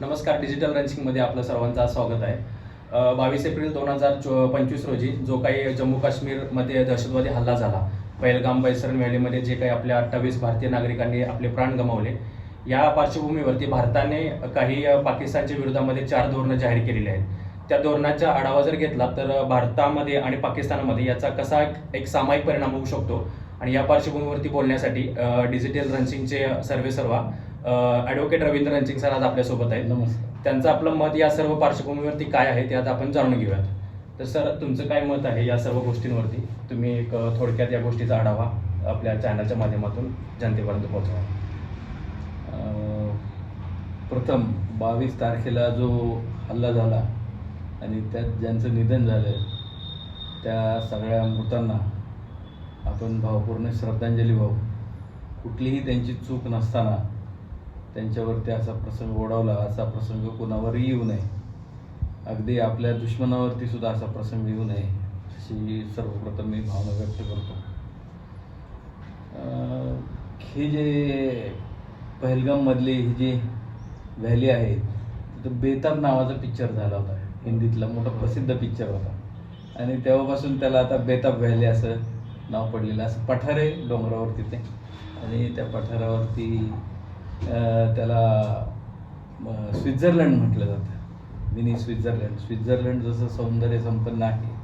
नमस्कार डिजिटल रंचिंगमध्ये आपलं सर्वांचं स्वागत आहे. बावीस एप्रिल दोन हजार चो पंचवीस रोजी जो काही जम्मू काश्मीरमध्ये दहशतवादी हल्ला झाला पहिलगाम बैसरन व्हॅलीमध्ये जे काही आपल्या अठ्ठावीस भारतीय नागरिकांनी आपले प्राण गमावले या पार्श्वभूमीवरती भारताने काही पाकिस्तानच्या विरोधामध्ये चार धोरणं जाहीर केलेली आहेत. त्या धोरणाचा आढावा जर घेतला तर भारतामध्ये आणि पाकिस्तानमध्ये याचा कसा एक- सामायिक परिणाम होऊ शकतो? आणि या पार्श्वभूमीवरती बोलण्यासाठी डिजिटल रन्सिंगचे सर्वे सर्वा ॲडव्होकेट रवींद्र रनसिंग सर आज आपल्यासोबत आहेत. नमस्कार. त्यांचं आपलं मत या सर्व पार्श्वभूमीवरती काय आहे ते आता आपण जाणून घेऊयात. तर सर तुमचं काय मत आहे या सर्व गोष्टींवरती? तुम्ही एक थोडक्यात या गोष्टीचा आढावा आपल्या चॅनलच्या माध्यमातून जनतेपर्यंत पोहोचवा. प्रथम बावीस तारखेला जो हल्ला झाला आणि त्यात ज्यांचं निधन झालं त्या सगळ्या मृतांना आपण भावपूर्ण श्रद्धांजली वाहू. कुठलीही त्यांची चूक नसताना त्यांच्यावरती असा प्रसंग ओढवला असा प्रसंग कोणावरही येऊ नये. अगदी आपल्या दुश्मनावरती सुद्धा असा प्रसंग येऊ नये अशी सर्वप्रथम मी भावना व्यक्त करतो. हे जे पहलगाममधले ही जी व्हॅली आहे तिथं बेताब नावाचा पिक्चर झाला होता. हिंदीतला मोठा प्रसिद्ध पिक्चर होता. आणि तेव्हापासून त्याला आता बेताब व्हॅली असं नाव पडलेलं असं पठार आहे डोंगरावर तिथे. आणि त्या पठारावरती त्याला स्वित्झर्लंड म्हटलं जातं. Mini Switzerland. स्वित्झर्लंड जसं सौंदर्य संपन्न आहे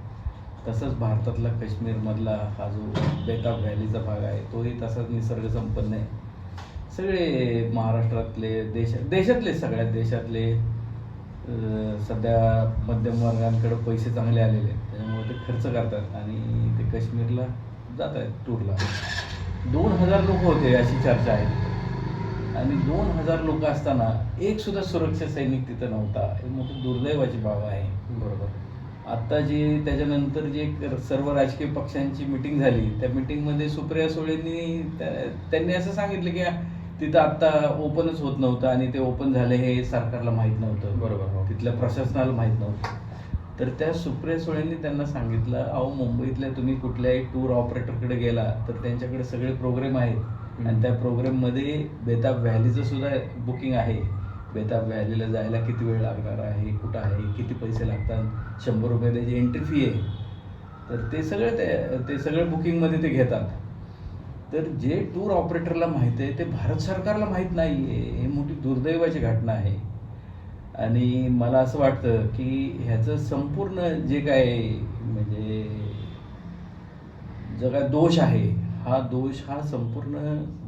तसंच भारतातला काश्मीरमधला हा जो बेताब व्हॅलीचा भाग आहे तोही तसाच निसर्ग संपन्न आहे. सगळे महाराष्ट्रातले देश देशातले सगळ्या देशातले सध्या मध्यम वर्गांकडे पैसे चांगले आलेले आहेत. त्याच्यामुळे ते खर्च करतात आणि ते काश्मीरला जात आहेत टूरला दोन हजार लोक होते अशी चर्चा आहे. आणि दोन हजार लोक असताना एक सुद्धा सुरक्षा सैनिक तिथं नव्हता. हे मोठी दुर्दैवाची बाब आहे. बरोबर. आता जे त्याच्यानंतर जे सर्व राजकीय पक्षांची मिटिंग झाली त्या मिटिंगमध्ये सुप्रिया सुळेंनी त्या- त्यांनी असं सांगितलं की तिथं आता ओपनच होत नव्हतं आणि ते ओपन झाले हे सरकारला माहीत नव्हतं. बरोबर, हो. तिथल्या प्रशासनाला माहीत नव्हतं. तर त्या सुप्रिया सुळेंनी त्यांना सांगितलं अहो मुंबईतल्या तुम्ही कुठल्याही टूर ऑपरेटरकडे गेला तर त्यांच्याकडे सगळे प्रोग्राम आहेत. आणि त्या प्रोग्राममध्ये बेताब व्हॅलीचं सुद्धा बुकिंग आहे. बेताब व्हॅलीला जायला किती वेळ लागणार आहे? कुठं आहे? किती पैसे लागतात? शंभर रुपये त्याची एंट्री फी आहे. तर ते सगळं ते ते सगळं बुकिंगमध्ये ते घेतात. तर जे टूर ऑपरेटरला माहीत आहे ते भारत सरकारला माहीत नाही आहे हे मोठी दुर्दैवाची घटना आहे. आणि मला असं वाटतं की ह्याचं संपूर्ण जे काय म्हणजे जो काय दोष आहे हा दोष हा संपूर्ण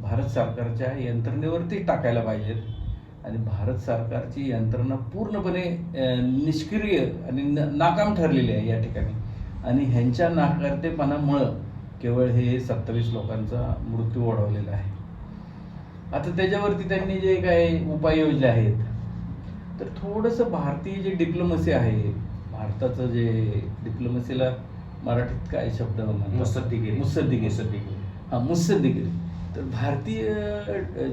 भारत सरकारच्या यंत्रणेवरती टाकायला पाहिजेत आणि भारत सरकारची यंत्रणा पूर्णपणे निष्क्रिय आणि नाकाम ठरलेली आहे या ठिकाणी आणि ह्यांच्या नाकारतेपणामुळं केवळ हे सत्तावीस लोकांचा मृत्यू ओढवलेला आहे आता त्याच्यावरती त्यांनी जे काही उपाय योजले आहेत तर थोडंसं भारतीय जे डिप्लोमसी आहे भारताचं जे डिप्लोमसीला मराठीत काय शब्द म्हणतात? मुत्सद्दीगिरी. हां मुत्सद्दीगिरी. तर भारतीय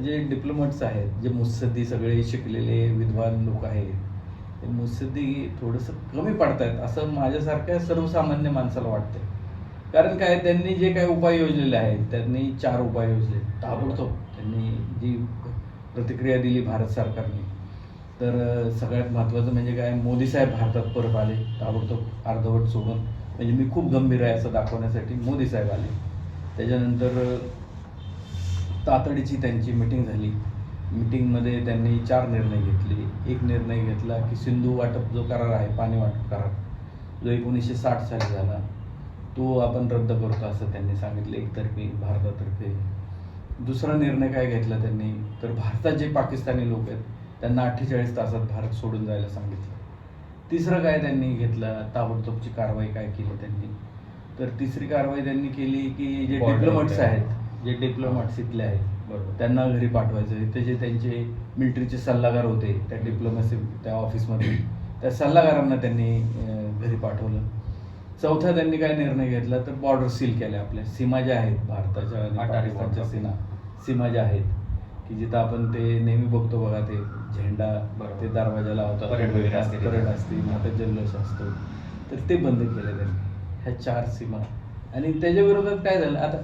जे डिप्लोमॅट्स आहेत जे मुत्सद्दी सगळे शिकलेले विद्वान लोक आहेत ते मुत्सद्दी थोडंसं कमी पडतायत असं माझ्यासारख्या सर्वसामान्य माणसाला वाटतंय. कारण काय त्यांनी जे काही उपाय योजलेले आहेत त्यांनी चार उपाय योजले. ताबडतोब त्यांनी जी प्रतिक्रिया दिली भारत सरकारने. तर सगळ्यात महत्त्वाचं म्हणजे काय मोदी साहेब भारतात परत आले. ताबडतोब अर्धवट सोडून. म्हणजे मी खूप गंभीर आहे असं दाखवण्यासाठी मोदी साहेब आले. त्याच्यानंतर तातडीची त्यांची मिटिंग झाली. मिटिंगमध्ये त्यांनी चार निर्णय घेतले. एक निर्णय घेतला की सिंधू वाटप जो करार आहे पाणी वाटप करार जो एकोणीसशे साठ साली झाला तो आपण रद्द करतो असं त्यांनी सांगितलं एकतर्फी भारतातर्फे. दुसरा निर्णय काय घेतला त्यांनी? तर भारतात जे पाकिस्तानी लोक आहेत त्यांना अठ्ठेचाळीस तासात भारत सोडून जायला सांगितलं. तिसरं काय त्यांनी घेतलं? ताबडतोबची कारवाई काय केली त्यांनी? तर तिसरी कारवाई त्यांनी केली की जे Border डिप्लोमॅट्स. आहेत जे डिप्लोमॅट्स इथले आहेत बरोबर त्यांना घरी पाठवायचं इथे जे त्यांचे मिलिटरीचे सल्लागार होते त्या डिप्लोमॅसी त्या ऑफिसमध्ये त्या सल्लागारांना त्यांनी अं, घरी पाठवलं चौथा त्यांनी काय निर्णय घेतला तर बॉर्डर सील केल्या आपल्या सीमा ज्या आहेत भारताच्या आणि अटारी पाकिस्तानच्या border. सीमा सीमा ज्या आहेत की जिथं आपण ते नेहमी बघतो बघा ते झेंडा बरोबर. ते दरवाजाला होता परेड वगैरे असते तिथे. परेड असते मोठा जल्लोष असतो तर ते बंद केलं त्यांनी ह्या चार सीमा. आणि त्याच्या विरोधात काय झालं? आता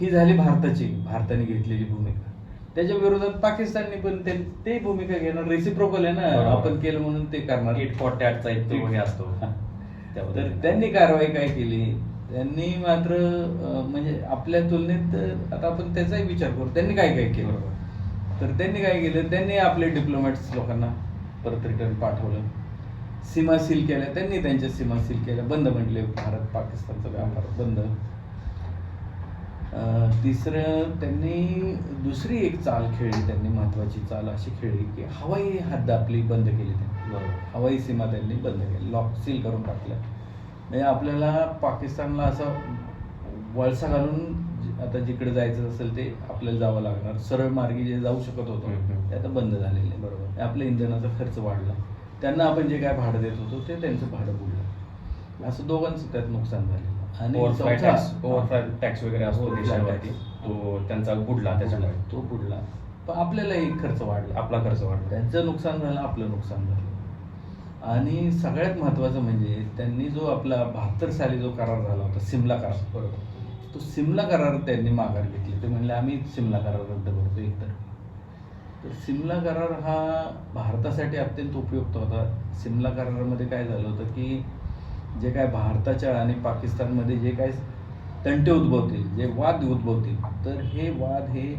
ही झाली भारताची भारताने घेतलेली भूमिका. त्याच्या विरोधात पाकिस्तानने पण ते ते भूमिका घेणार रेसिप्रोकल आहे ना. आपण केलं म्हणून ते करणार. इट फॉर टॅटचा एक तो असतो. तर. त्यांनी कारवाई काय केली? त्यांनी मात्र म्हणजे आपल्या तुलनेत आता आपण त्याचाही विचार करू. त्यांनी काय काय केलं. तर त्यांनी काय केलं? त्यांनी आपले डिप्लोमॅट्स लोकांना परत रिटर्न पाठवलं. सीमा सील केल्या त्यांनी त्यांच्या सीमा सील केल्या. बंद म्हटले भारत पाकिस्तानचा व्यापार बंद. तिसरं त्यांनी दुसरी एक चाल खेळली त्यांनी महत्वाची चाल अशी खेळली की हवाई हद्द आपली बंद केली त्यांनी. बरोबर. हवाई सीमा त्यांनी बंद केली. लॉक सील करून टाकल्या. म्हणजे आपल्याला पाकिस्तानला असं वळसा घालून आता जिकडे जायचं असेल ते आपल्याला जावं लागणार. सरळ मार्गी जे जाऊ शकत होतो. ते आता बंद झालेले आहे. बरोबर. आपल्या इंधनाचा खर्च वाढला. त्यांना आपण जे काय भाडं देत होतो ते त्यांचं भाडं बुडलं असं दोघांचं त्यात नुकसान झालेलं आणि टॅक्स वगैरे असतो देशावरती. तो त्यांचा बुडला त्याच्यामुळे तो बुडला. पण आपल्यालाही खर्च वाढला. आपला खर्च वाढला. त्यांचं नुकसान झालं आपलं नुकसान झालं. आणि सगळ्यात महत्वाचं म्हणजे त्यांनी जो आपला बहात्तर साली जो करार झाला होता सिमला करार. बरोबर. तो सिमला करार त्यांनी माघार घेतली. ते म्हणले आम्ही सिमला करार रद्द करतो. एकतर तर सिमला करार हा भारतासाठी अत्यंत उपयुक्त होता. सिमला करारामध्ये काय झालं होतं की जे काय भारताच्या आणि पाकिस्तानमध्ये जे काय तंटे उद्भवतील जे वाद उद्भवतील तर हे वाद हे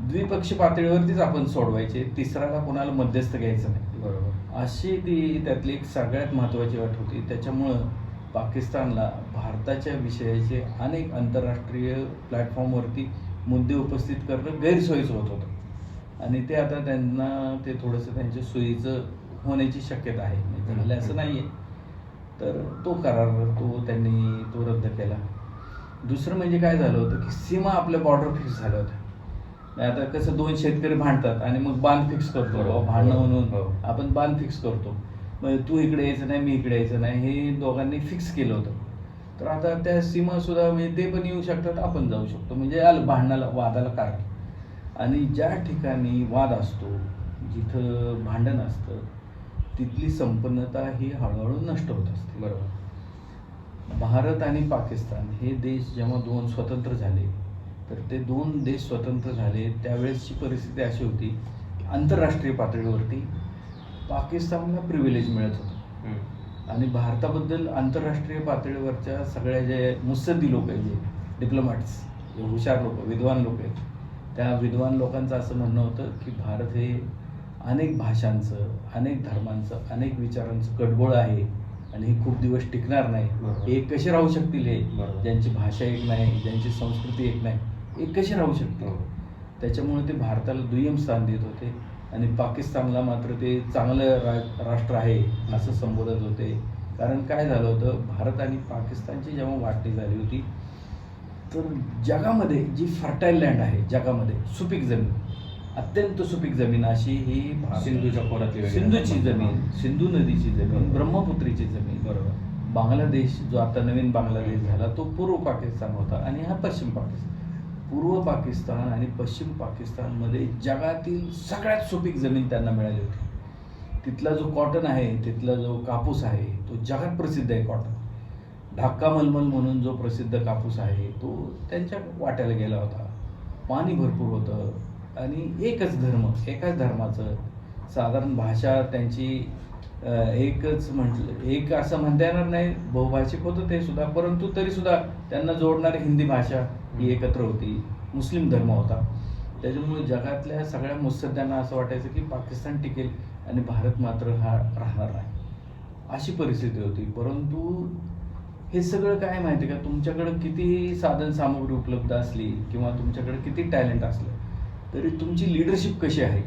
द्विपक्षीय पातळीवरतीच आपण सोडवायचे. तिसऱ्याला कोणाला मध्यस्थ घ्यायचं नाही. बरोबर. अशी ती त्यातली एक सगळ्यात महत्त्वाची अट होती. त्याच्यामुळं पाकिस्तानला भारताच्या विषयाचे अनेक आंतरराष्ट्रीय प्लॅटफॉर्मवरती मुद्दे उपस्थित करणं गैरसोयीचं होत होतं. आणि ते आता त्यांना ते थोडंसं त्यांच्या सोयीचं होण्याची शक्यता आहे. झालं असं नाही आहे तर तो करार तो त्यांनी तो रद्द केला. दुसरं म्हणजे काय झालं होतं की सीमा आपल्या बॉर्डर फिक्स झाल्या होत्या. आता कसं दोन शेतकरी भांडतात आणि मग बांध फिक्स करतो. भांडणं हो. म्हणून आपण बांध फिक्स करतो. मग तू इकडे यायचं नाही मी इकडे यायचं नाही हे दोघांनी फिक्स केलं होतं. तर आता त्या सीमा सुद्धा म्हणजे ते पण येऊ शकतात आपण जाऊ शकतो. म्हणजे आलं भांडणाला वादाला कारण. आणि ज्या ठिकाणी वाद असतो जिथं भांडण असतं तिथली संपन्नता ही हळूहळू नष्ट होत असते. बरोबर. भारत आणि पाकिस्तान हे देश जेव्हा दोन स्वतंत्र झाले तर ते दोन देश स्वतंत्र झाले त्यावेळेसची परिस्थिती अशी होती की आंतरराष्ट्रीय पातळीवरती पाकिस्तानला प्रिव्हिलेज मिळत होतं. आणि भारताबद्दल आंतरराष्ट्रीय पातळीवरच्या सगळ्या जे मुत्सद्दी लोक आहेत जे डिप्लोमॅट्स हुशार लोक विद्वान लोक आहेत त्या विद्वान लोकांचं असं म्हणणं होतं की भारत हे अनेक भाषांचं अनेक धर्मांचं अनेक विचारांचं गडबोळ आहे आणि हे खूप दिवस टिकणार नाही. हे कसे राहू शकतील हे. ज्यांची भाषा एक नाही ज्यांची संस्कृती एक नाही हे कसे राहू शकतील हो. त्याच्यामुळे ते भारताला दुय्यम स्थान देत होते आणि पाकिस्तानला मात्र ते चांगलं रा राष्ट्र आहे असं संबोधत होते कारण काय झालं होतं भारत आणि पाकिस्तानची जेव्हा वाटणी झाली होती तर जगामध्ये जी फर्टाईल लँड आहे जगामध्ये सुपीक जमीन अत्यंत सुपीक जमीन अशी ही सिंधूच्या खोऱ्यातली. सिंधूची जमीन. सिंधू नदीची जमीन ब्रह्मपुत्रीची जमीन. बरोबर. बांगलादेश जो आता नवीन बांगलादेश झाला तो पूर्व पाकिस्तान होता आणि हा पश्चिम पाकिस्तान. पूर्व पाकिस्तान आणि पश्चिम पाकिस्तानमध्ये जगातील सगळ्यात सुपीक जमीन त्यांना मिळाली होती. तिथला जो कॉटन आहे तिथला जो कापूस आहे तो जगात प्रसिद्ध आहे कॉटन ढाक्का मलमल म्हणून जो प्रसिद्ध कापूस आहे तो त्यांच्या वाट्याला गेला होता. पाणी भरपूर होतं आणि एकच धर्म एकाच धर्माचं साधारण भाषा त्यांची एकच म्हटलं एक असं म्हणता येणार नाही बहुभाषिक होतं ते सुद्धा परंतु तरी सुद्धा त्यांना जोडणारी हिंदी भाषा ही एकत्र होती मुस्लिम धर्म होता. त्याच्यामुळे जगातल्या सगळ्या मुत्सद्यांना असं वाटायचं की पाकिस्तान टिकेल आणि भारत मात्र हा राहणार नाही. अशी परिस्थिती होती परंतु हे सगळं काय माहिती का? तुमच्याकडं किती साधन सामग्री उपलब्ध असली किंवा तुमच्याकडे किती टॅलेंट असलं तरी तुमची लिडरशिप कशी आहे?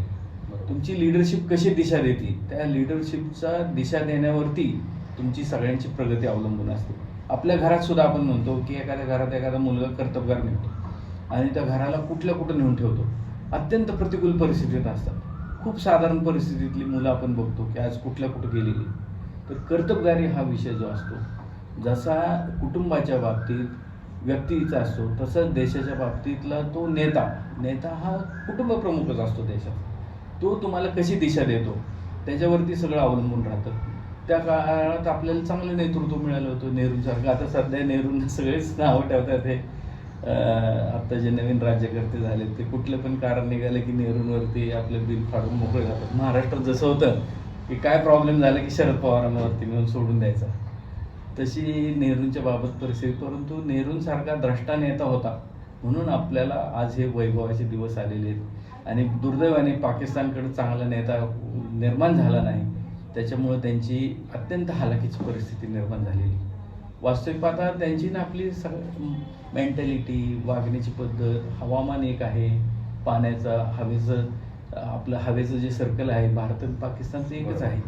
तुमची लिडरशिप कशी दिशा देते? त्या लिडरशिपचा दिशा देण्यावरती तुमची सगळ्यांची प्रगती अवलंबून असते. आपल्या घरात सुद्धा आपण म्हणतो की एखाद्या घरात एखादा मुलगा कर्तबगार निघतो आणि त्या घराला कुठल्या कुठं नेऊन ठेवतो. अत्यंत प्रतिकूल परिस्थितीत असतात. खूप साधारण परिस्थितीतली मुलं आपण बघतो की आज कुठल्या कुठं गेलेली. तर कर्तबगारी हा विषय जो असतो जसा कुटुंबाच्या बाबतीत व्यक्तीचा असतो तसंच देशाच्या बाबतीतला तो नेता. नेता हा कुटुंब प्रमुखच असतो देशात. तो तुम्हाला कशी दिशा देतो? त्याच्यावरती सगळं अवलंबून राहतं. त्या काळात आपल्याला चांगलं नेतृत्व मिळालं होतं नेहरूसारखं. आता सध्या नेहरूंना सगळेच नावं ठेवतात हे. आत्ता जे नवीन राज्यकर्ते झाले ते कुठलं पण कारण निघालं की नेहरूंवरती आपलं बिल फाडून मोकळे जातात महाराष्ट्रात जसं होतं की काय प्रॉब्लेम झाला की शरद पवारांवरती मिळून सोडून द्यायचा. तशी नेहरूंच्या बाबत परिस्थिती परंतु नेहरूंसारखा द्रष्टा नेता होता. म्हणून आपल्याला आज हे वैभवाचे दिवस आलेले आहेत. आणि दुर्दैवाने पाकिस्तानकडे चांगला नेता निर्माण झाला नाही. त्याच्यामुळं त्यांची अत्यंत हालाकीची परिस्थिती निर्माण झालेली. वास्तविक पाहता त्यांची ना आपली सग मेंटॅलिटी वागण्याची पद्धत हवामान एक आहे. पाण्याचा हवेचं आपलं हवेचं जे सर्कल आहे भारत आणि पाकिस्तानचं एकच आहे.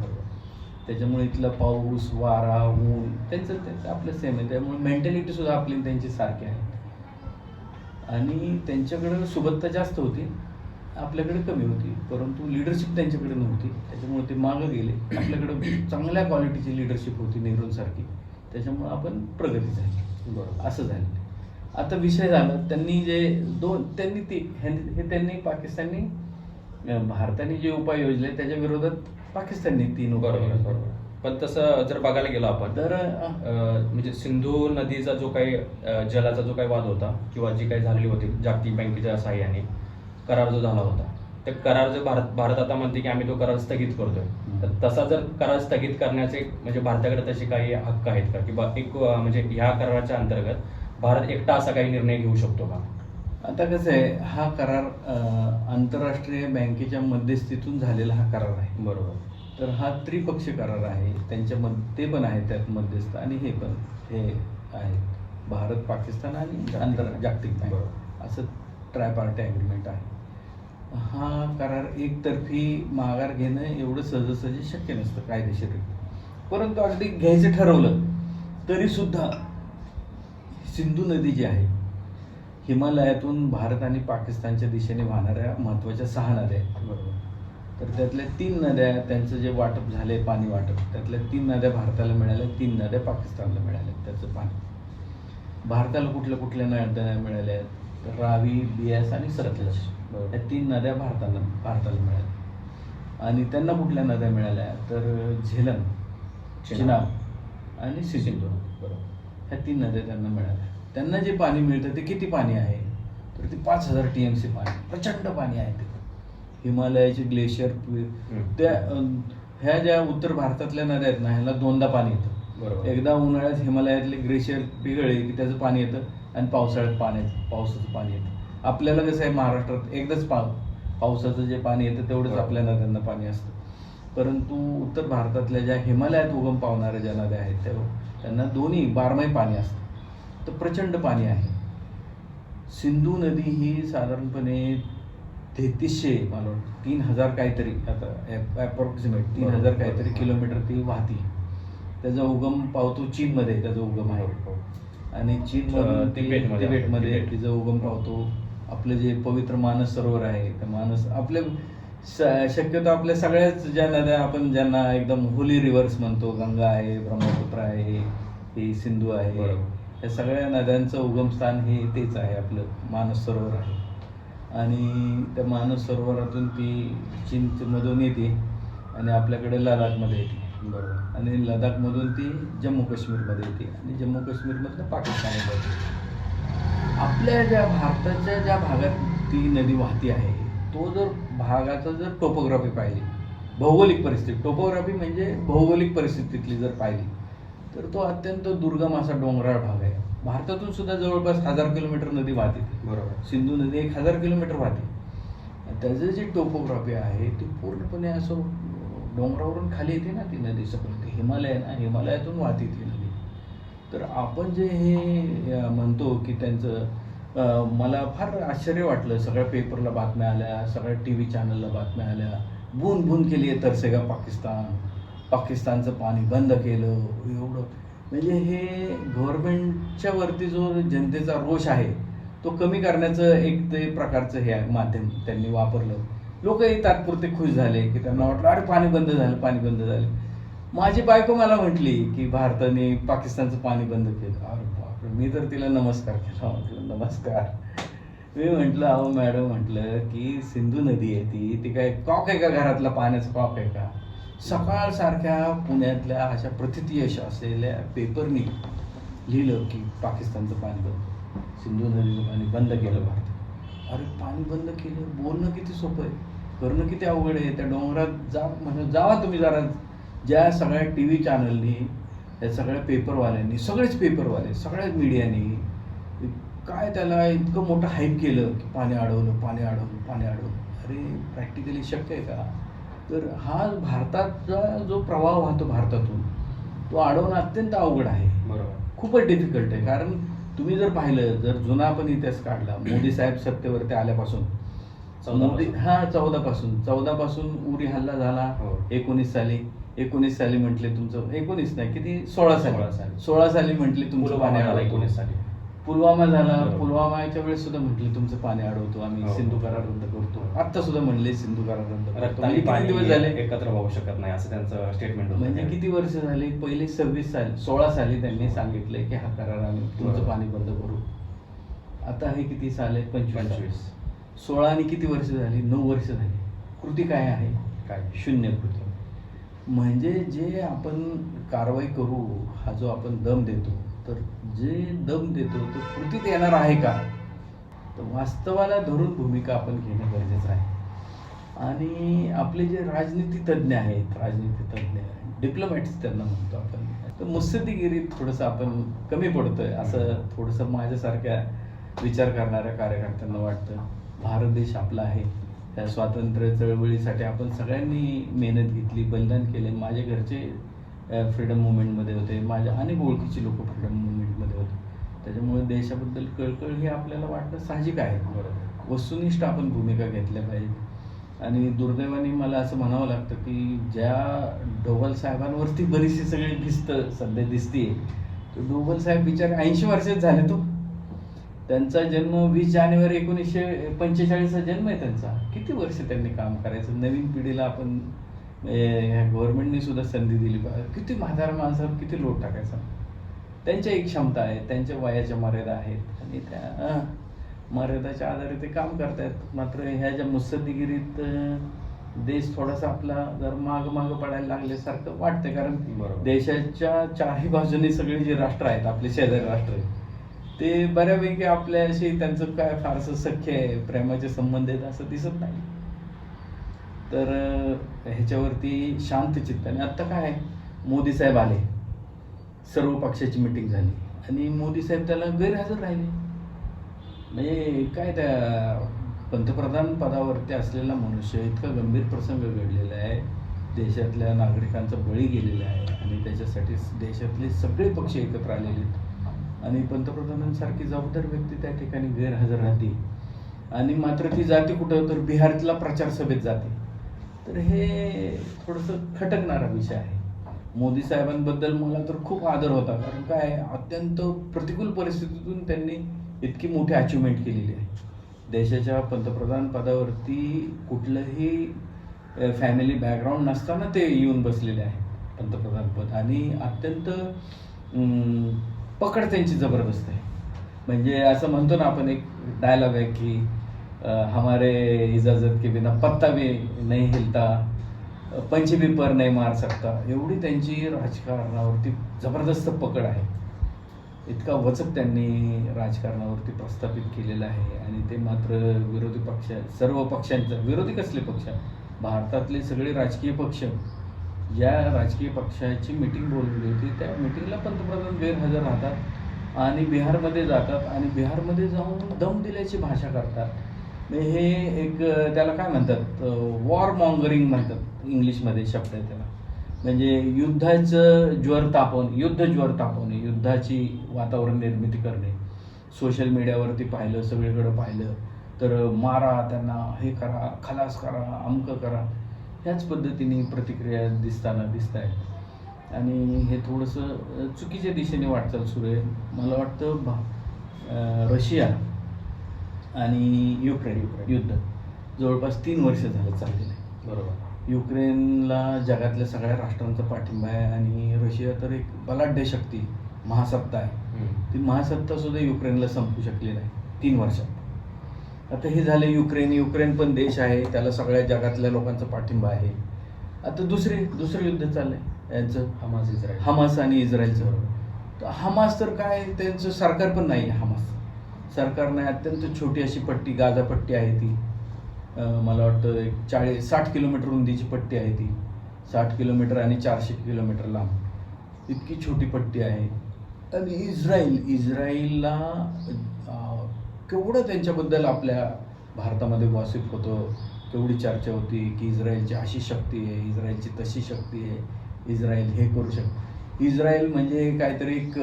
त्याच्यामुळे इथला पाऊस वारा ऊन त्यांचं त्यांचं आपलं सेम आहे. त्यामुळे मेंटॅलिटी सुद्धा आपली त्यांची सारखी आहे. आणि त्यांच्याकडे सुबत्ता जास्त होती. आपल्याकडे कमी होती. परंतु लिडरशिप त्यांच्याकडे नव्हती. त्याच्यामुळे ते मागं गेले. आपल्याकडे चांगल्या क्वालिटीची लिडरशिप होती नेहरूंसारखी त्याच्यामुळे आपण प्रगती झाली. बरोबर. असं झालं. आता विषय झाला. त्यांनी जे दोन त्यांनी ते हे त्यांनी पाकिस्ताननी अं, भारताने जे उपाय योजले त्याच्या विरोधात पाकिस्तानने तीन बरोबर पण तसं जर बघायला गेलो आपण तर अं, अं, म्हणजे सिंधू नदीचा जो काही अं, जलाचा जो काही वाद होता किंवा जी काही झालेली होती जागतिक बँकेच्या सहाय्याने करार जो झाला होता ते करार जो भारत भारत आता म्हणते की आम्ही तो करार स्थगित करतोय. तर तसा जर करार स्थगित करण्याचे म्हणजे भारताकडे तसे काही हक्क आहेत का? किंवा एक अं, म्हणजे ह्या कराराच्या अंतर्गत भारत एकटा असा काही निर्णय घेऊ शकतो का? आता कसं आहे हा करार आंतरराष्ट्रीय बँकेच्या मध्यस्थीतून झालेला हा करार आहे. बरोबर. तर हा त्रिपक्षीय करार आहे. त्यांच्या मध ते पण आहे त्यात मध्यस्थ आणि हे पण हे आहे भारत पाकिस्तान आणि आंतर. जागतिक बँक. असं ट्रायपार्टी ॲग्रीमेंट आहे. हा करार एकतर्फी माघार घेणं एवढं सहजासहजी शक्य नसतं कायदेशीर परंतु अगदी घ्यायचं ठरवलं तरी सुद्धा सिंधू नदी जी आहे हिमालयातून भारत आणि पाकिस्तानच्या दिशेने वाहणाऱ्या महत्त्वाच्या सहा नद्या आहेत. बरोबर. तर त्यातल्या तीन नद्या त्यांचं जे वाटप झाले पाणी वाटप त्यातल्या तीन नद्या भारताला मिळाल्या तीन नद्या पाकिस्तानला मिळाल्या त्याचं पाणी. भारताला कुठल्या कुठल्या नद्या मिळाल्या? आहेत तर रावी बियास आणि सतलज बरोबर. या तीन नद्या भारताला भारताला मिळाल्या. आणि त्यांना कुठल्या नद्या मिळाल्या? तर झेलम चिनाब. आणि सिंधू बरोबर. ह्या तीन नद्या त्यांना मिळाल्या. त्यांना जे पाणी मिळतं ते किती पाणी आहे? तर ते पाच हजार टी एम सी पाणी प्रचंड पाणी आहे ते हिमालयाचे ग्लेशियर त्या ह्या ज्या उत्तर भारतातल्या नद्या आहेत ना ह्याला दोनदा पाणी येतं. बरोबर. एकदा उन्हाळ्यात हिमालयातले ग्लेशियर पिघळले की त्याचं पाणी येतं आणि पावसाळ्यात पाण्याचं पावसाचं पाणी येतं. आपल्याला कसं आहे महाराष्ट्रात एकदाच पा पावसाचं जे पाणी येतं तेवढंच. आपल्या नद्यांना पाणी असतं. परंतु उत्तर भारतातल्या ज्या हिमालयात उगम पावणाऱ्या ज्या नद्या आहेत त्या त्यांना दोन्ही बारमाही पाणी असतं. तर प्रचंड पाणी आहे सिंधू नदी ही साधारणपणे तेहतीसशे मला वाटतं तीन हजार काहीतरी आता अप्रॉक्सिमेट तीन हजार. काहीतरी किलोमीटर ती वाहती त्याचा उगम पावतो चीनमध्ये त्याचा उगम आहे आणि ती- तिबेटमध्ये. तिचा उगम पावतो आपलं जे पवित्र मानस सरोवर आहे त्या मानस आपले स- शक्यतो आपल्या सगळ्याच ज्या नद्या आपण ज्यांना एकदम होली रिव्हर्स म्हणतो गंगा आहे ब्रह्मपुत्र आहे ही सिंधू आहे. या सगळ्या नद्यांचं उगमस्थान हे तेच आहे आपलं मानस सरोवर आहे. आणि त्या मानस सरोवरातून ती चीनमधून येते आणि आपल्याकडे लडाखमध्ये येते. बरोबर. आणि लडाखमधून ती जम्मू काश्मीरमध्ये येते आणि जम्मू काश्मीरमधनं पाकिस्तानमध्ये जाते आपल्या ज्या भारताच्या ज्या भागात ती नदी वाहती आहे तो जर भागाचा जर टोपोग्राफी पाहिली भौगोलिक परिस्थिती टोपोग्राफी म्हणजे भौगोलिक परिस्थितीतली जर पाहिली तर तो अत्यंत दुर्गम असा डोंगराळ भाग आहे. भारतातून सुद्धा जवळपास हजार किलोमीटर नदी वाहते. बरोबर. सिंधू नदी एक हजार किलोमीटर वाहते. आणि त्याचं जी टोपोग्राफी आहे ती पूर्णपणे असं डोंगरावरून खाली येते ना ती नदी सगळं. हिमालय आहे ना हिमालयातून वाहते ती नदी. तर आपण जे हे म्हणतो की त्यांचं मला फार आश्चर्य वाटलं. सगळ्या पेपरला बातम्या आल्या सगळ्या टी व्ही चॅनलला बातम्या आल्या. बून बून केली आहे तरसेगा पाकिस्तान. पाकिस्तानचं पाणी बंद केलं एवढं. म्हणजे हे गव्हर्नमेंटच्या वरती जो जनतेचा रोष आहे तो कमी करण्याचं एक ते प्रकारचं हे माध्यम त्यांनी वापरलं. लोकही तात्पुरते खुश झाले की त्यांना वाटलं अरे पाणी बंद झालं पाणी बंद झालं. माझी बायको मला म्हटली की भारताने पाकिस्तानचं पाणी बंद केलं. अरे बापरे मी तर तिला नमस्कार केला. हो, म्हटलं नमस्कार. मी म्हटलं अहो मॅडम म्हटलं की सिंधू नदी आहे ती ती काय कॉक आहे का घरातला पाण्याचा कॉक आहे का? सकाळसारख्या पुण्यातल्या अशा प्रतिथयश असलेल्या पेपरनी लिहिलं की पाकिस्तानचं पाणी बंद सिंधू नदीचं पाणी बंद केलं भारत अरे पाणी बंद केलं? बोलणं किती सोपं आहे? करणं किती अवघड आहे? त्या डोंगरात जा म्हणजे जावा तुम्ही जरा. ज्या सगळ्या टी व्ही चॅनलनी त्या सगळ्या पेपरवाल्यांनी सगळेच पेपरवाले सगळ्याच मीडियानी काय त्याला इतकं मोठं हाईप केलं की पाणी अडवलं पाणी अडवलं पाणी अडवलं अरे प्रॅक्टिकली शक्य आहे का? तर हा भारताचा जो प्रवाह वाहतो भारतातून तो अडवणं अत्यंत अवघड आहे. बरोबर. खूपच डिफिकल्ट आहे. कारण तुम्ही जर पाहिलं जर जुना पण इतिहास काढला मोदी साहेब सत्तेवरती आल्यापासून. मोदी. हा चौदा पासून चौदा पासून उरी हल्ला झाला. हो. एकोणीस साली. एकोणीस साली म्हटले तुमचं एकोणीस नाही किती? सोळा सोळा साली. साली. सोळा साली म्हटले तुमचं पुलवामा झाला. एकोणीस साली. पुलवामा झाला बरोबर. पुलवामाच्या वेळेस सुद्धा म्हटले तुमचं पाणी अडवतो आम्ही हो. सिंधू करार रद्द करतो. आता सुद्धा म्हणले सिंधू करार रद्द करतो किती दिवस झाले? एकत्र वाहू शकत नाही असं त्यांचं स्टेटमेंट होतं म्हणजे किती वर्ष झाली? पहिले सव्वीस साली सोळा साली त्यांनी सांगितलंय की हा करार आम्ही तुमचं. पाणी बंद करू. आता हे किती साल आहे. पंचवीस. सोळा आणि किती वर्ष झाली? नऊ वर्ष झाली. कृती काय आहे? काय? शून्य कृती. म्हणजे जे आपण कारवाई करू हा जो आपण दम देतो तर जे दम देतो तो कृतीत येणार आहे का? तर वास्तवाला धरून भूमिका आपण घेणं गरजेचं आहे. आणि आपले जे राजनीती तज्ज्ञ आहेत राजनीती तज्ज्ञ डिप्लोमॅट्स त्यांना म्हणतो आपण. तर मुत्सद्दीगिरीत थोडंसं आपण कमी पडतोय असं थोडंसं माझ्यासारख्या विचार करणाऱ्या कार्यकर्त्यांना वाटतं. भारत देश आपला आहे. त्या स्वातंत्र्य चळवळीसाठी आपण सगळ्यांनी मेहनत घेतली बलिदान केले. माझे घरचे फ्रीडम मुवमेंटमध्ये होते. माझ्या अनेक ओळखीची लोक फ्रीडम मुवमेंटमध्ये होते. त्याच्यामुळे देशाबद्दल कळकळ हे आपल्याला वाटणं साहजिक आहे. बरोबर. वस्तुनिष्ठ आपण भूमिका घेतल्या पाहिजे आणि दुर्दैवाने मला असं म्हणावं लागतं की ज्या डोबल साहेबांवरती बरीचशी सगळी भिस्त सध्या दिसतीये तर डोबल साहेब बिचारे ऐंशी वर्षात झाले तो. त्यांचा जन्म वीस जानेवारी एकोणीसशे पंचेचाळीसचा जन्म आहे त्यांचा. किती वर्ष त्यांनी काम करायचं? नवीन पिढीला आपण गव्हर्नमेंटने सुद्धा संधी दिली. किती म्हातार माणसावर किती लोट टाकायचा. त्यांच्या एक क्षमता आहे त्यांच्या वयाच्या मर्यादा आहेत. आणि त्या मर्यादाच्या आधारे ते काम करतायत. मात्र ह्या ज्या मुत्सद्दीगिरीत देश थोडासा आपला जर माग माग पडायला लागल्यासारखं वाटतं कारण. देशाच्या चारही बाजूनी सगळी जी राष्ट्र आहेत आपले शेजारी राष्ट्र ते बऱ्यापैकी आपल्याशी त्यांचं काय फारसं सख्य आहे प्रेमाचे संबंध आहेत असं दिसत नाही. तर ह्याच्यावरती शांत चित्ताने आत्ता काय मोदी साहेब आले. सर्व पक्षाची मिटिंग झाली. आणि मोदी साहेब त्याला गैरहजर राहिले. म्हणजे काय त्या पंतप्रधान पदावरती असलेला मनुष्य इतका गंभीर प्रसंग घडलेला आहे. देशातल्या नागरिकांचा बळी गेलेला आहे. आणि त्याच्यासाठी देशातले सगळे पक्ष एकत्र आलेले आहेत. आणि पंतप्रधानांसारखी जबाबदार व्यक्ती त्या ठिकाणी गैरहजर राहते आणि मात्र ती जाते कुठं तर बिहारातला प्रचार सभेत जाते. तर हे थोडंसं खटकणारा विषय आहे. मोदी साहेबांबद्दल मला तर खूप आदर होता कारण काय अत्यंत प्रतिकूल परिस्थितीतून त्यांनी इतकी मोठी अचिव्हमेंट केलेली आहे. देशाच्या पंतप्रधान पदावरती कुठलंही फॅमिली बॅकग्राऊंड नसताना ते येऊन बसलेले आहे पंतप्रधानपद आणि अत्यंत पकड त्यांची जबरदस्त आहे. म्हणजे असं म्हणतो ना आपण एक डायलॉग आहे की हमारे इजाजत के बिना पत्ता भी नहीं हिलता पंची भी पर नाही मार सकता एवढी त्यांची राजकारणावरती जबरदस्त पकड आहे. इतका वचक त्यांनी राजकारणावरती प्रस्थापित केलेला आहे आणि ते मात्र विरोधी पक्ष सर्व पक्षांचं विरोधी कसले पक्ष? भारतातले सगळे राजकीय पक्ष. ज्या राजकीय पक्षाची मिटिंग बोलवली होती त्या मिटिंगला पंतप्रधान गैरहजर राहतात आणि बिहारमध्ये जातात आणि बिहारमध्ये जाऊन दम दिल्याची भाषा करतात. हे एक त्याला काय म्हणतात? वॉर मॉंगरिंग म्हणतात इंग्लिशमध्ये शब्द आहे त्याला. म्हणजे युद्धाचं ज्वर तापवणे युद्ध ज्वर तापवणे युद्धाची वातावरण निर्मिती करणे. सोशल मीडियावरती पाहिलं सगळीकडं पाहिलं तर मारा त्यांना हे करा खलास करा अमकं करा. ह्याच पद्धतीने प्रतिक्रिया दिसताना दिसत आहेत आणि हे थोडंसं चुकीच्या दिशेने वाटचाल सुरू आहे. मला वाटतं भा रशिया आणि युक्रेन युद्ध. जवळपास तीन वर्ष झालं चाललेलं. आहे बरोबर. युक्रेनला जगातल्या सगळ्या राष्ट्रांचा पाठिंबा आहे आणि रशिया तर एक बलाढ्य शक्ती महासत्ता आहे. ती महासत्ता सुद्धा युक्रेनला संपू शकली नाही तीन वर्षात. आता हे झाले युक्रेन युक्रेन पण देश आहे त्याला सगळ्या जगातल्या लोकांचा पाठिंबा आहे. आता दुसरे दुसरं युद्ध चाललंय यांचं? Hamas Israel. हमास आणि इस्रायलचं. बरोबर. तर हमास तर काय त्यांचं सरकार पण नाही आहे हमास. सरकारने अत्यंत छोटी अशी पट्टी गाजा पट्टी आहे ती. मला वाटतं एक चाळीस साठ किलोमीटर रुंदीची पट्टी आहे ती. साठ किलोमीटर आणि चारशे किलोमीटर लांब. इतकी छोटी पट्टी आहे. आणि इस्रायल इस्रायलला केवढं त्यांच्याबद्दल आपल्या भारतामध्ये गॉसिप होतं केवढी चर्चा होती की इस्रायलची अशी शक्ती आहे इस्रायलची तशी शक्ती आहे इस्रायल हे करू शक इस्रायल म्हणजे काहीतरी एक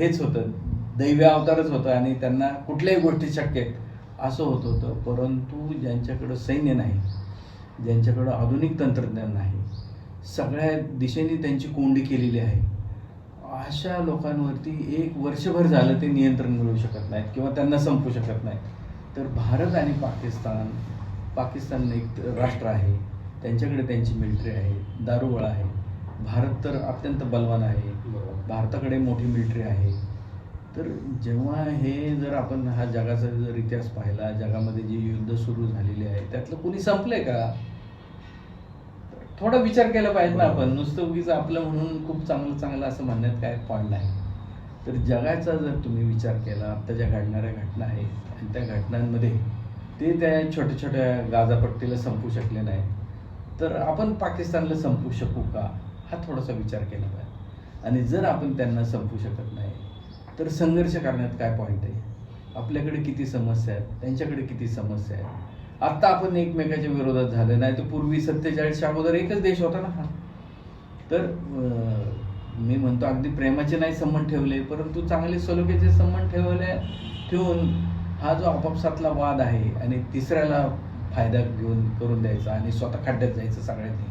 हेच होतं. दैवी अवतारच होतं आणि त्यांना कुठल्याही गोष्टी शक्य आहेत. असं होत होतं. परंतु ज्यांच्याकडं सैन्य नाही ज्यांच्याकडं आधुनिक तंत्रज्ञान नाही सगळ्या दिशेने त्यांची कोंडी केलेली आहे. अशा लोकांवरती एक वर्षभर झालं ते नियंत्रण मिळवू शकत नाहीत किंवा त्यांना संपू शकत नाहीत. तर भारत आणि पाकिस्तान पाकिस्तान एक राष्ट्र आहे. त्यांच्याकडे त्यांची मिलिटरी आहे दारुगोळा आहे. भारत तर अत्यंत बलवान आहे. भारताकडे मोठी मिलिटरी आहे. तर जेव्हा हे जर आपण हा जगाचा जर इतिहास पाहिला जगामध्ये जी युद्ध सुरू झालेली आहे त्यातलं कुणी संपलंय का? थोडा विचार केला पाहिजे ना आपण. नुसतं उगीच आपलं म्हणून खूप चांगलं चांगलं असं म्हणण्यात काय पॉईंट नाही. तर जगाचा जर तुम्ही विचार केला आता ज्या घडणाऱ्या घटना आहेत आणि त्या घटनांमध्ये ते त्या छोट्या छोट्या गाजापट्टीला संपू शकले नाही तर आपण पाकिस्तानला संपू शकू का? हा थोडासा विचार केला पाहिजे. आणि जर आपण त्यांना संपू शकत नाही तर संघर्ष करण्यात काय पॉईंट आहे? आपल्याकडे किती समस्या आहेत? त्यांच्याकडे किती समस्या आहेत? आत्ता आपण एकमेकाच्या विरोधात झालं नाही तर पूर्वी सत्तेचाळीसच्या अगोदर एकच देश होता ना हा. तर मी म्हणतो अगदी प्रेमाचे नाही संबंध ठेवले परंतु चांगले सलोख्याचे संबंध ठेवले ठेवून हा जो आपापसातला वाद आहे आणि तिसऱ्याला फायदा घेऊन करून द्यायचा आणि स्वतः खड्ड्यात जायचं सगळ्यांनी.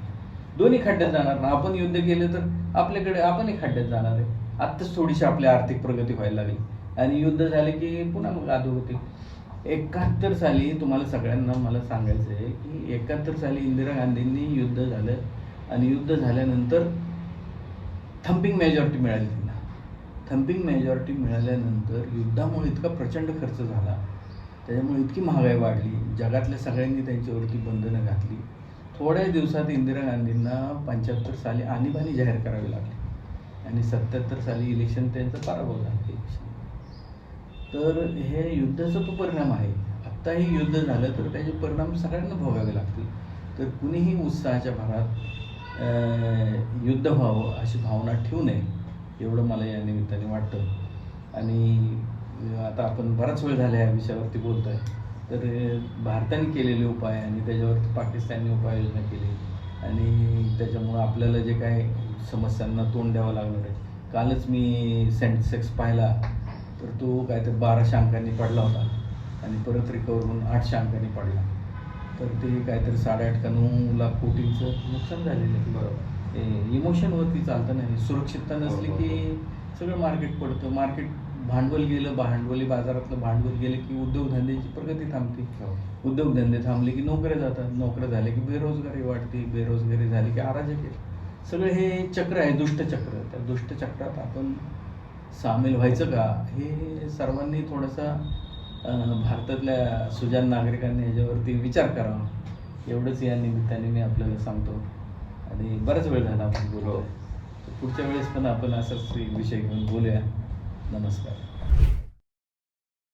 दोन्ही खड्ड्यात जाणार ना? आपण युद्ध केलं तर आपल्याकडे आपणही खड्ड्यात जाणार आहे. आत्ताच थोडीशी आपली आर्थिक प्रगती व्हायला लागली. आणि युद्ध झाले की पुन्हा मग अधोगती एकाहत्तर साली तुम्हाला सगळ्यांना मला सांगायचं आहे की एकाहत्तर साली इंदिरा गांधींनी युद्ध झालं आणि युद्ध झाल्यानंतर थम्पिंग मेजॉरिटी मिळाली त्यांना. थम्पिंग मेजॉरिटी मिळाल्यानंतर युद्धामुळे इतका प्रचंड खर्च झाला. त्याच्यामुळे इतकी महागाई वाढली. जगातल्या सगळ्यांनी त्यांच्यावरती बंधनं घातली. थोड्या दिवसात इंदिरा गांधींना पंच्याहत्तर साली आणीबाणी जाहीर करावी लागली. आणि सत्याहत्तर साली इलेक्शन त्यांचा पराभव झाला इलेक्शन तर हे युद्धाचा तो परिणाम आहे. आत्ताही युद्ध झालं तर त्याचे परिणाम सगळ्यांना भोगावे लागतील. तर कुणीही उत्साहाच्या भरात युद्ध व्हावं अशी भावना ठेवू नये एवढं मला या निमित्ताने वाटतं. आणि आता आपण बराच वेळ झाला या विषयावरती बोलतो आहे तर भारताने केलेले उपाय आणि त्याच्यावरती पाकिस्तानने उपाययोजना केली. आणि त्याच्यामुळं आपल्याला जे काय समस्यांना तोंड द्यावं लागणार आहे. कालच मी सेन्सेक्स पाहिला तर तो काहीतरी बाराशे अंकांनी पडला होता आणि परत रिकवर होऊन आठशे अंकांनी पडला. तर ते काहीतरी साडेआठ का नऊ लाख कोटींचं नुकसान झालेलं आहे. बरोबर. ते इमोशनवरती चालतं नाही सुरक्षितता नसली की सगळं मार्केट पडतं. मार्केट भांडवल गेलं भांडवली बाजारातलं भांडवल गेलं की उद्योगधंद्याची प्रगती थांबते. हो. उद्योगधंदे थांबले की नोकऱ्या जातात. नोकऱ्या झाल्या की बेरोजगारी वाढते बेरोजगारी झाली की अराजक येते सगळं हे चक्र आहे दुष्टचक्र त्या दुष्टचक्रात आपण सामील व्हायचं का? हे सर्वांनी थोडासा भारतातल्या सुजान नागरिकांनी याच्यावरती विचार करावा. एवढंच या निमित्ताने मी आपल्याला सांगतो. आणि बराच वेळ झाला आपण बोलतो पुढच्या वेळेस पण आपण असाच विषय घेऊन बोलूया. नमस्कार.